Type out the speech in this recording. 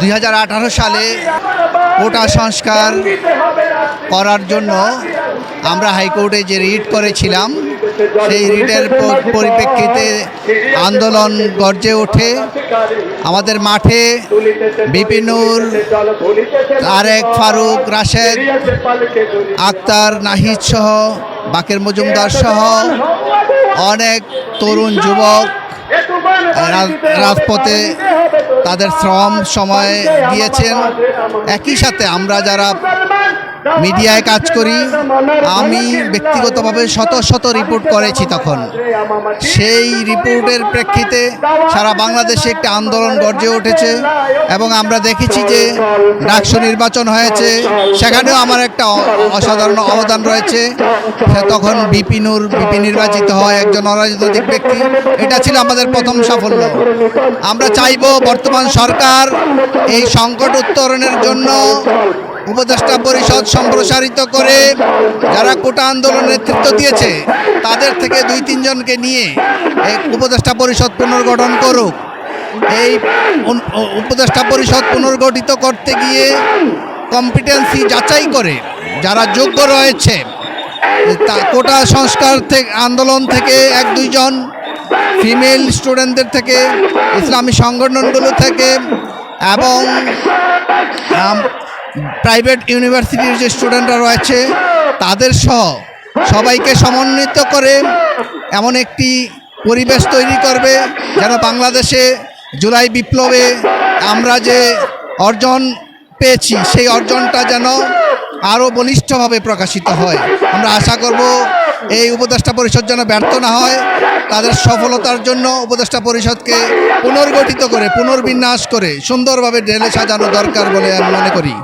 দুই হাজার আঠারো সালে কোটা সংস্কার করার জন্য আমরা হাইকোর্টে যে রিট করেছিলাম, সেই রিটের পরিপ্রেক্ষিতে আন্দোলন গর্জে ওঠে। আমাদের মাঠে বিপিনুর তারেক ফারুক, রাশেদ আক্তার, নাহিদ সহ, বাকের মজুমদার সহ অনেক তরুণ যুবক রাজপথে তাদের শ্রম সময় দিয়েছেন। একই সাথে আমরা যারা মিডিয়ায় কাজ করি, আমি ব্যক্তিগতভাবে শত শত রিপোর্ট করেছি তখন। সেই রিপোর্টের প্রেক্ষিতে সারা বাংলাদেশে একটি আন্দোলন গর্জে উঠেছে এবং আমরা দেখেছি যে ডাকসু নির্বাচন হয়েছে, সেখানেও আমার একটা অসাধারণ অবদান রয়েছে। তখন বিপিনুর বিপি নির্বাচিত হয় একজন অরাজনৈতিক ব্যক্তি। এটা ছিল আমাদের প্রথম সাফল্য। আমরা চাইব বর্তমান সরকার এই সংকট উত্তরণের জন্য উপদেষ্টা পরিষদ সম্প্রসারিত করে যারা কোটা আন্দোলন নেতৃত্ব দিয়েছে, তাদের থেকে দুই তিনজনকে নিয়ে এই উপদেষ্টা পরিষদ পুনর্গঠন করুক। এই উপদেষ্টা পরিষদ পুনর্গঠিত করতে গিয়ে কম্পিটেন্সি যাচাই করে যারা যোগ্য রয়েছে, তা কোটা সংস্কার থেকে আন্দোলন থেকে এক দুইজন ফিমেল স্টুডেন্টদের থেকে, ইসলামী সংগঠনগুলো থেকে এবং প্রাইভেট ইউনিভার্সিটির যে স্টুডেন্টরা রয়েছে, তাদের সহ সবাইকে সমন্বিত করে এমন একটি পরিবেশ তৈরি করবে যেন বাংলাদেশে জুলাই বিপ্লবে আমরা যে অর্জন পেয়েছি, সেই অর্জনটা যেন আরও বলিষ্ঠভাবে প্রকাশিত হয়। আমরা আশা করব এই উপদেষ্টা পরিষদ যেন ব্যর্থ না হয়, তাদের সফলতার জন্য উপদেষ্টা পরিষদকে পুনর্গঠিত করে, পুনর্বিন্যাস করে সুন্দরভাবে ঢেলে সাজানো দরকার বলে আমি মনে করি।